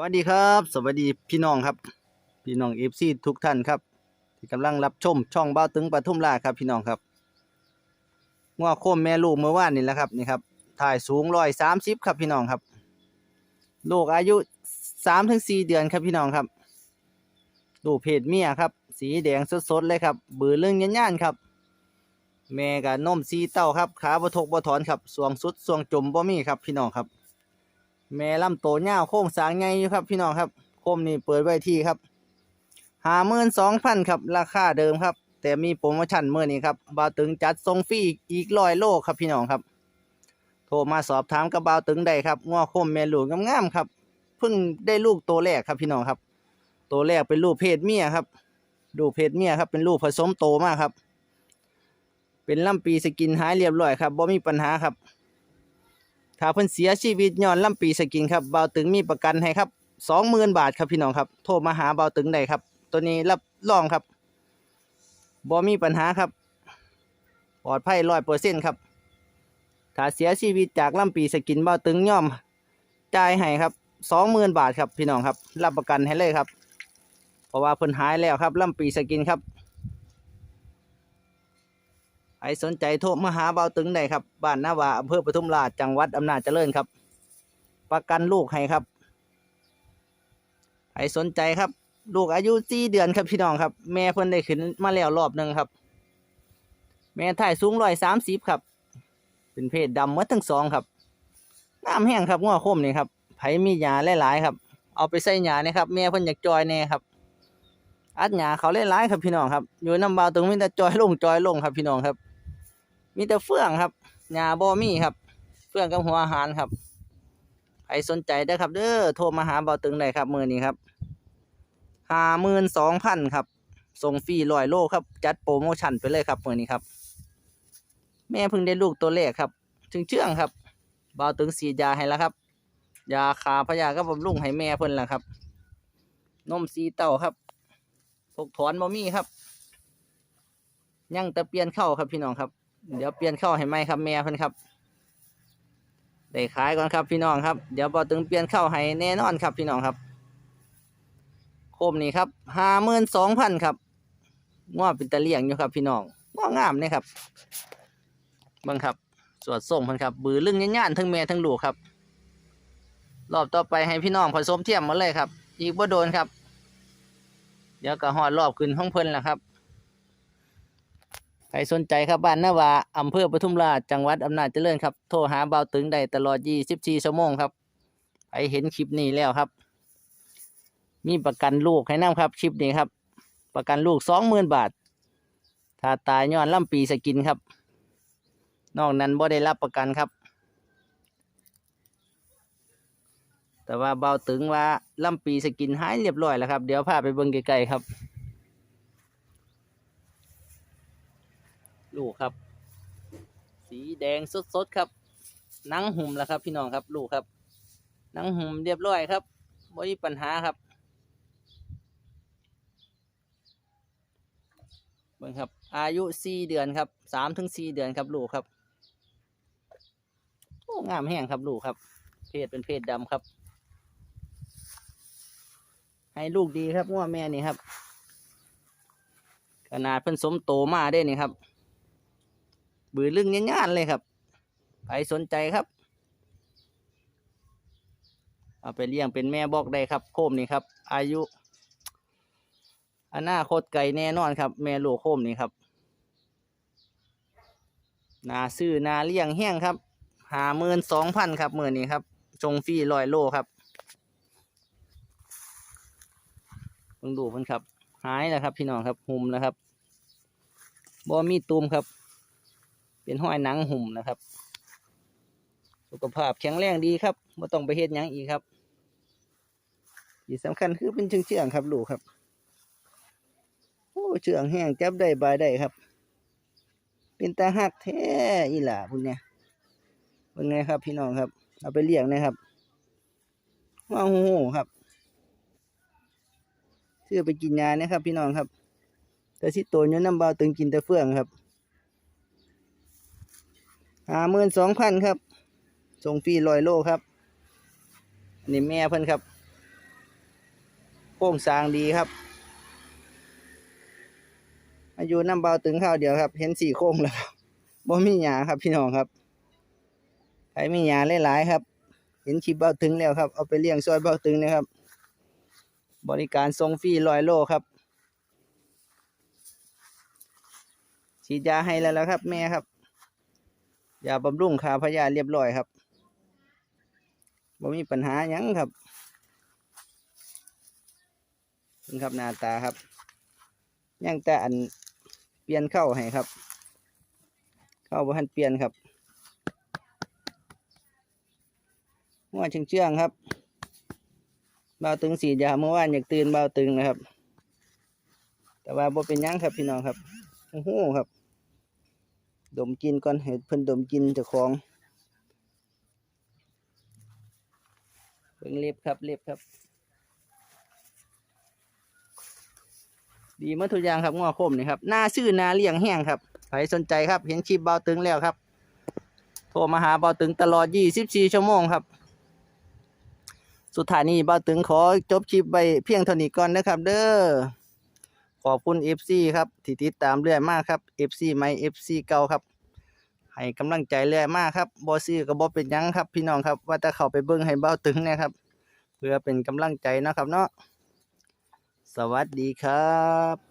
วัสดีครับ สวัสดีพี่น้องครับ พี่น้องเอฟซีทุกท่านครับ ที่กำลังรับชมช่องเบ้าตึงปทุมราครับ พี่น้องครับง้อโคมแม่ลูกเมื่อวานนี่แหละครับนี่ครับถ่ายสูงร้อยสามสิบครับพี่น้องครับ ลูกอายุสามถึงสี่เดือนครับพี่น้องครับ ลูกเพศเมียครับ สีแดงสดๆเลยครับ บือเรื่องย่านๆครับ แม่กับนมสีเต้าครับ ขาบ่ทกบ่ถอนครับสวงสุดสวงจมบ่มีครับพี่น้องครับ แม่ลำโตยาโค้งสางใหญ่อยู่ครับพี่น้องครับโคมนี่เปิดไว้ที่ครับหาหมื่นสองพันครับ ราคาเดิมครับ แต่มีโปรโมชั่นเมื่อนี้ครับบ่าวตึงจัดส่งฟรีอีกร้อยโลครับพี่น้องครับ โทรมาสอบถามกับบ่าวตึงได้ครับง้อโคมแม่ลูกงามๆครับเพิ่งได้ลูกตัวแรกครับพี่น้องครับ ตัวแรกเป็นลูกเพศเมียครับลูกเพศเมียครับเป็นลูกผสมโตมากครับ เป็นลำปีสกินหายเรียบร้อยครับบ่มีปัญหาครับ ถ้าเพิ่นเสียชีวิตย้อนลำปีสกินครับเบาตึงมีประกันให้ครับสองหมื่นบาทครับพี่น้องครับ โทรมาหาเบาตึงได้ครับ ตัวนี้รับรองครับบ่มีปัญหาครับ ปลอดภัยร้อยเปอร์เซ็นต์ครับถ้าเสียชีวิตจากลำปีสกินเบาตึงย่อมจ่ายให้ครับสองหมื่นบาทครับพี่น้องครับ รับประกันให้เลยครับ เพราะว่าเพิ่นหายแล้วครับลำปีสกินครับ ใครสนใจโทรมาหาเบาตึงได้ครับ บ้านนาวาอำเภอปทุมราชจังหวัดอำนาจเจริญครับ ประกันลูกให้ครับใครสนใจครับ ลูกอายุสี่เดือนครับพี่น้องครับ แม่เพิ่นได้ขึ้นมาแล้วรอบหนึ่งครับ แม่ถ่ายสูงร้อยสามสิบครับ เป็นเพศดำหมดทั้งสองครับงามแห้งครับง้อคมนี่ครับไผมีหยาหลายๆครับ เอาไปใส่หยาเนี่ยครับแม่เพิ่นอยากจอยแน่ครับอัดหยาเขาหลายครับพี่น้องครับ อยู่น้ำเบาตรงมีแต่จอยลงจอยลงครับพี่น้องครับ มีแต่เฟื่องครับหญ้าบ่มีครับ เฟื่องกับหัวอาหารครับใครสนใจได้ครับ เด้อโทรมาหาเบาตึงได้ครับมือนี้ครับห้าหมื่นสองพันครับ ส่งฟรีร้อยโลครับ จัดโปรโมชั่นไปเลยครับมือนี้ครับ แม่เพิ่งได้ลูกตัวแรกครับ ถึงเชื่องครับเบาตึงสีดยาให้แล้วครับ ยาขาพยาก็บำรุงให้แม่เพิ่นแล้วครับ นมสีเต้าครับทกถอนบ่มีครับ ยังต่เปียนเข้าครับพี่น้องครับ เดี๋ยวเปลี่ยนเข้าให้ไหมครับแม่เพิ่นครับได้ขายก่อนครับพี่น้องครับ เดี๋ยวบอตึงเปลี่ยนเข้าให้แน่นอนครับพี่น้องครับ โคมนี่ครับห้าหมื่นสองพันครับง้อเป็นตะเลียงอยู่ครับ พี่น้องง้องามเนี่ยครับบังครับ สวดส่งเพิ่นครับ บือลึงย่านๆทั้งแม่ทั้งลูกครับ รอบต่อไปให้พี่น้องผสมเทียมมาเลยครับ อีกบ่โดนครับ เดี๋ยวก็หอดรอบขึ้นห้องเพลินแล้วครับ ใครสนใจครับบ้านนาวาอำเภอปทุมราชจังหวัดอำนาจเจริญครับ โทรหาเบาตึงได้ตลอด 24 ชั่วโมงครับใครเห็นคลิปนี้แล้วครับ มีประกันลูกให้นํครับ คลิปนี้ครับ ประกันลูก 20,000 บาท ถ้าตายย้อนล่ำปีสกินครับ นอกนั้นบ่ได้รับประกันครับ แต่ว่าเบาตึงว่าล่ำปีสกินหายเรียบร้อยแล้วครับ เดี๋ยวพาไปเบิ่งไกลๆครับ ลูกครับ สีแดงสดๆครับหนังหุ่มแล้วครับ พี่น้องครับ ลูกครับหนังหุ่มเรียบร้อยครับไม่มีปัญหาครับเบิ่งครับ อายุสี่เดือนครับสามถึงสี่เดือนครับลูกครับโอ้งามแห้งครับลูกครับ เพศเป็นเพศดำครับ ให้ลูกดีครับว่าแม่นี่ครับ ขนาดเพิ่นสมโตมาได้นี่ครับ บือลึงย่านๆเลยครับใครสนใจครับ เอาไปเลี้ยงเป็นแม่บอกได้ครับ โคมนี่ครับ อายุอนาคตไก่แน่นอนครับ แม่ลูกโคมนี่ครับนาซื้อนาเลี้ยงแห้งครับหาหมื่นสองพันครับมื่อนี้ครับจงฟรีลอยโลครับเพิ่งดูเพิ่นครับ หายแล้วครับ พี่น้องครับหุมแล้วครับบ่มีตุ่มครับ เป็นห้อยหนังหุ่มนะครับ สุขภาพแข็งแรงดีครับไม่ต้องไปเฮ็ดยังอีกครับที่สำคัญคือเป็นเชื่องครับลูกครับโอ้เชื่องแห้งจับได้บายได้ครับ เป็นตาหักแท้อีหล่าพุ่นเนี่ยเป็นไงครับพี่น้องครับ เอาไปเลี้ยงนะครับว้าวโหครับเชื่อไปกินยานะครับ พี่น้องครับ แต่สิโตนอยู่น้ำเบาตึงกินแต่เฟื่องครับ ห้าหมื่นสองพันครับ ส่งฟรีลอยโลครับนนี้แม่เพิ่นครับ โค้งสร้างดีครับอายุน้ำเบาตึงข้าวเดียวครับ เห็นสี่โค้งแล้วครับบ่มีหยาครับพี่น้องครับใครมีหยาหลายๆครับ เห็นคลิปเบาตึงแล้วครับ เอาไปเลี้ยงซอยเบาตึงนะครับ บริการส่งฟรีร้อยโลครับฉีดยาให้แล้วแล้วครับ แม่ครับ ยาบำรุงขาพยาเรียบร้อยครับบ่มีปัญหายังครับนี่ครับหน้าตาครับยังแต่อันเปลี่ยนเข้าให้ครับ เข้าบ่ทันเปลี่ยนครับหัวเชื่องๆครับเบาตึงสียาเมื่อวานอยากตื่นเบาตึงนะครับ แต่ว่าบ่เป็นยังครับพี่น้องครับโอ้โหครับ ดมกินก่อนให้เพิ่นดมกินเจ้าของเบิ่งเล็บครับเล็บครับ ดีมาทุกอย่างครับงอคมนี่ครับหน้าชื่อหนาเลี้ยงแห้งครับใครสนใจครับ เห็นคลิปเบาตึงแล้วครับ โทรมาหาเบาตึงตลอด 24 ชั่วโมงครับ สุดท้ายนี้เบาตึงขอจบคลิปไปเพียงเท่านี้ก่อนนะครับ เด้อ ขอบคุณ FC ครับที่ติดตามเรื่อยมากครับ FC ใหม่ FC เก่าครับ ให้กำลังใจเรื่อยมากครับบ่ซื้อก็บ่เป็นยังครับ พี่น้องครับว่าจะเข้าไปเบิ้งให้เบาตึงนะครับ เพื่อเป็นกำลังใจเนาะครับเนาะสวัสดีครับ